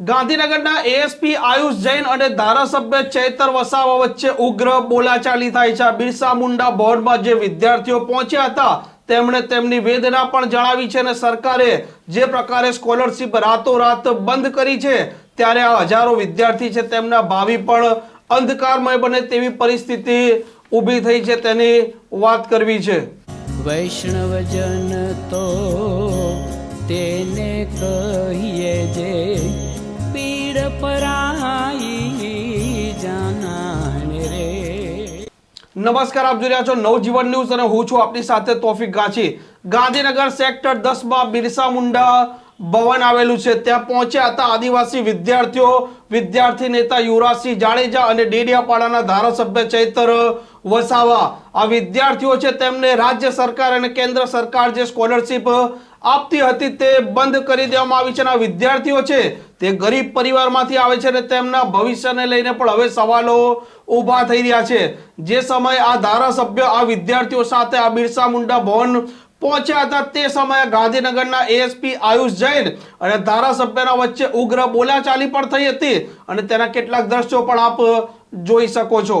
ગાંધીનગરના એએસપી આયુષ જૈન અને ધારાસભ્ય ચૈતર વસાવા વચ્ચે ઉગ્ર બોલાચાલી થાય છે. બિરસા મુંડા બોર્ડમાં જે વિદ્યાર્થીઓ પહોંચ્યા હતા, તેમણે તેમની વેદના પણ જણાવી છે અને સરકારે જે પ્રકારે સ્કોલરશીપ રાતોરાત બંધ કરી છે, ત્યારે આ હજારો વિદ્યાર્થી છે તેમના ભાવિ પણ અંધકારમય બને તેવી પરિસ્થિતિ ઊભી થઈ છે તેની વાત કરવી છે. વૈષ્ણવજન તો તેને કહીએ જે પીડ પરાઈ જાનાને રે નમસ્કાર આપ જોઈ રહ્યા છો નવજીવન ન્યૂઝ અને હું છું આપની સાથે તોફિક ગાંચી ગાંધીનગર સેક્ટર દસમાં બિરસા મુંડા ભવન આવેલું છે ત્યાં પહોંચ્યા હતા આદિવાસી વિદ્યાર્થીઓ વિદ્યાર્થી નેતા યુવરાજસિંહ જાડેજા અને ડેડિયાપાડાના ધારાસભ્ય ચૈતર વસાવા. આ વિદ્યાર્થીઓ છે તેમને રાજ્ય સરકાર અને કેન્દ્ર સરકાર જે સ્કોલરશીપ આપતી હતી તે બંધ કરી દેવામાં આવી છે અને આ વિદ્યાર્થીઓ છે તે ગરીબ પરિવારમાંથી આવે છે અને તેમના ભવિષ્યને લઈને પણ હવે સવાલો ઊભા થઈ રહ્યા છે. જે સમયે આ ધારાસભ્ય આ વિદ્યાર્થીઓ સાથે આ બિરસા મુંડા ભવન પહોંચ્યા હતા તે સમયે ગાંધીનગરના એએસપી આયુષ જૈન અને ધારાસભ્યના વચ્ચે ઉગ્ર બોલાચાલી પણ થઈ હતી અને તેના કેટલાક દ્રશ્યો પણ આપ જોઈ શકો છો.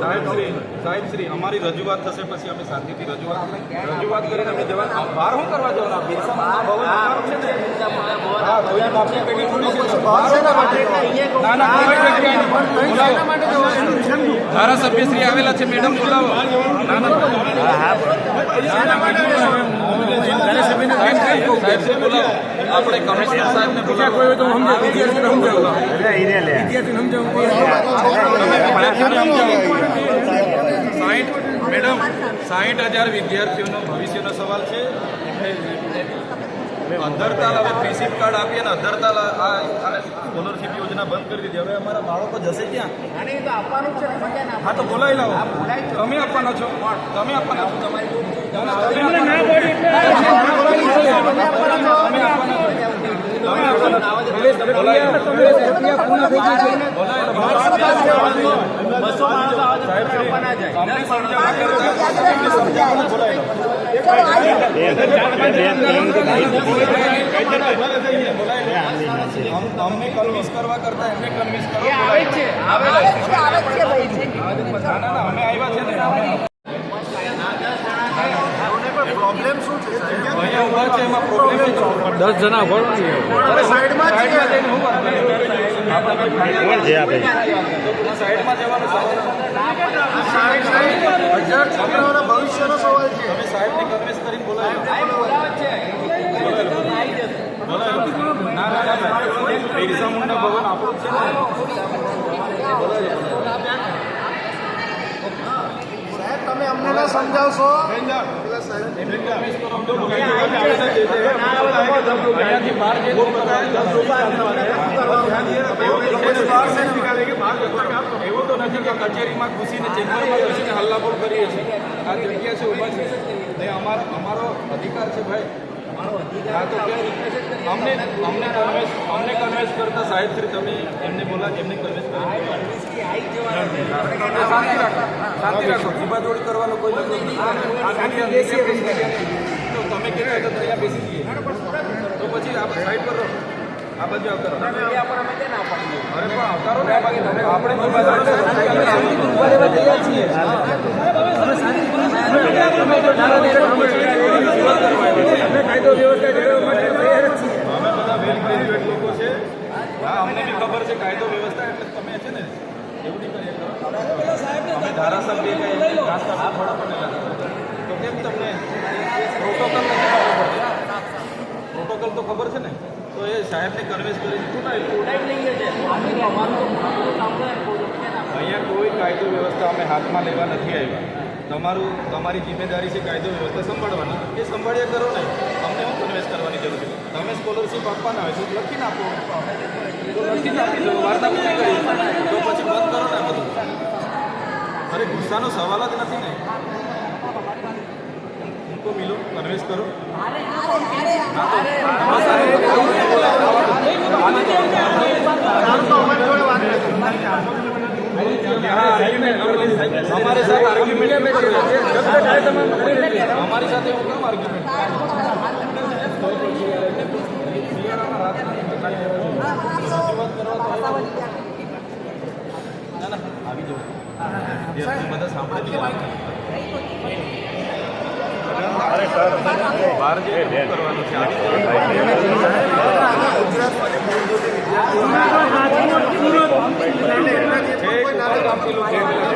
સાહેબ શ્રી સાહેબ શ્રી અમારી રજૂઆત થશે પછી અમે શાંતિથી રજૂઆત રજૂઆત કરીને અમે જવા બહાર શું કરવા જવાના? બિરસા ભવન છે ને. હા કોઈ બાપની પેઢી થોડી છે. બહાર શેના માટે. ના ના કોઈ પેઢી નહીં. બોલાવો. ધારાસભ્ય શ્રી આવેલા છે મેડમ બોલાવો. ના ના સાહેબ શ્રી બોલાવો. બોલાવો સાહીઠ મેડમ સાહીઠ હજાર વિદ્યાર્થીઓનો ભવિષ્યનો સવાલ છે એટલે અધર તાલ હવે ફ્રી કાર્ડ આપીએ ને અધરતાલ આ સ્કોલરશીપ યોજના બંધ કરી દીધી હવે અમારા બાળકો જશે ક્યાં હા તો બોલાવી લાવો તમે આપવાના છો તમે આપવાના છો તમારી તમે અમને કન્વિન્સ કરવા કરતા એમને કન્વિન્સ કરો છે ને છે દસ જણા સાઈડમાં ભવિષ્યનો સવાલ છે તમે સાહેબને કન્વિન્સ કરીને બોલાવો ના ના ના બિરસા ને તમે અમને સમજાવશો? કચેરીમાં ઘૂસીને ચેમ્બરમાં ઘૂસીને કરીએ છીએ આ જગ્યા છે ને અમારો અમારો અધિકાર છે ભાઈ હા તો અમને કન્વેન્સ કરતા સાહેબ શ્રી તમે એમને બોલા એમને કન્વેન્સ કરી શાંતિ કરવાનો કોઈ. આ તો તમે હતા તો અહીંયા બેસી જઈએ તો પછી આપણે સાઈડ પર રહો આ બાજુ આવતા રહો અરે આ અમે બધા વેલ ગ્રેજ્યુએટ લોકો છે હા અમને ખબર છે કાયદો વ્યવસ્થા એટલે તમે છે ને અમે ધારાસભ્ય ખાસ લાગતા. તો કેમ તમને પ્રોટોકોલ નથી ખબર પડતી? પ્રોટોકોલ તો ખબર છે ને તો એ સાહેબને કન્વિન્સ કરી અહીંયા કોઈ કાયદો વ્યવસ્થા અમે હાથમાં લેવા નથી આવ્યા તમારું તમારી જિમ્મેદારી છે કાયદો વ્યવસ્થા સંભાળવાની એ સંભાળ્યા કરો ને અમને હું કન્વેન્સ કરવાની જરૂર છે તમે સ્કોલરશીપ આપવાના હોય તો લખીને આપો તો લખીને આપી વાર્તા પૂરી કરી તો પછી બંધ કરો ને બધું અરે ગુસ્સાનો સવાલ જ નથી ને ઉनको મિલો કન્વેન્સ કરો હા તો हमारे साथ आर्ग्यूमेंट में जब तक आए તમે અમારી સાથે એવું કેમ આર્ગ્યુમેન્ટ ના ના આવી જાઓ વિદ્યાર્થી બધા સાંભળે છે બહાર જઈને શું કરવાનું છે આવી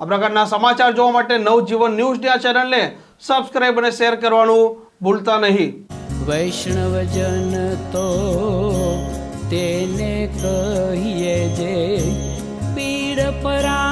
આ પ્રકારના સમાચાર જોવા માટે નવજીવન ન્યૂઝની આ ચેનલને સબસ્ક્રાઇબ અને શેર કરવાનું ભૂલતા નહીં. વૈષ્ણવજન તો તેને કહીએ જે પીડ પરા